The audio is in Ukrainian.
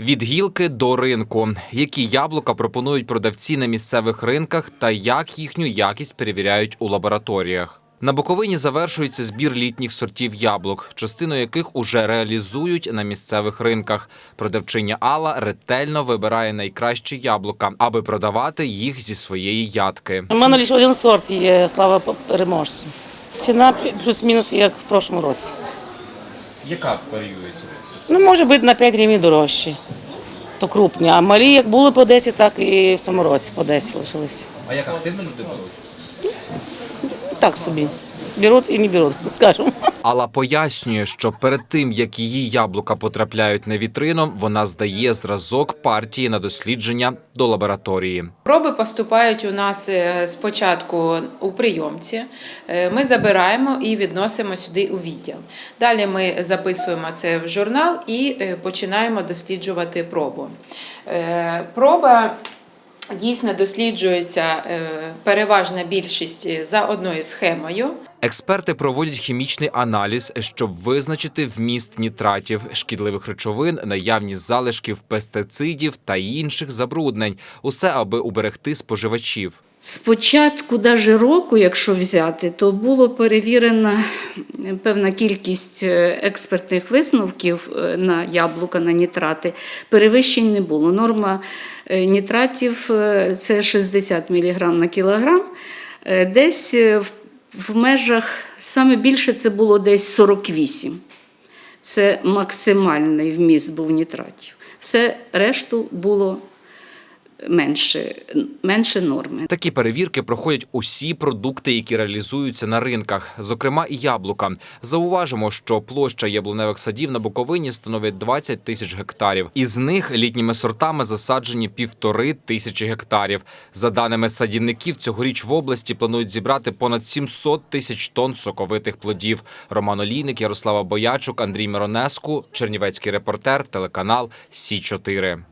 Від гілки до ринку. Які яблука пропонують продавці на місцевих ринках та як їхню якість перевіряють у лабораторіях. На Буковині завершується збір літніх сортів яблук, частину яких уже реалізують на місцевих ринках. Продавчиня Алла ретельно вибирає найкращі яблука, аби продавати їх зі своєї ядки. У мене лише один сорт є слава переможцю. Ціна плюс-мінус як в прошлому році. Яка варіюється? Ну, може бути на 5 гривень дорожче. То крупні. А малі як були по 10, так і в цьому році по 10 лишилися. А як активно люди беруть? Так собі. Беруть і не беруть, скажімо. Алла пояснює, що перед тим як її яблука потрапляють на вітрину, вона здає зразок партії на дослідження до лабораторії. Проби поступають у нас е, спочатку у прийомці. Е, Ми забираємо і відносимо сюди у відділ. Далі ми записуємо це в журнал і е, починаємо досліджувати пробу. Проба дійсно досліджується переважна більшість за одною схемою. Експерти проводять хімічний аналіз, щоб визначити вміст нітратів, шкідливих речовин, наявність залишків пестицидів та інших забруднень. Усе аби уберегти споживачів. Спочатку, навіть року, якщо взяти, то було перевірена певна кількість е, експертних висновків е, на яблука, на нітрати. Перевищень не було. Норма е, нітратів це 60 мг на кілограм. Десь в- в межах, саме більше це було десь 48. Це максимальний вміст був нітратів. Все решту було менше, менше норми. Такі перевірки проходять усі продукти, які реалізуються на ринках, зокрема і яблука. Зауважимо, що площа яблуневих садів на Буковині становить 20 тисяч гектарів. Із них літніми сортами засаджені півтори тисячі гектарів. За даними садівників, цьогоріч в області планують зібрати понад 700 тисяч тонн соковитих плодів. Роман Олійник, Ярослава Боячук, Андрій Миронеску, Чернівецький репортер, телеканал Сі 4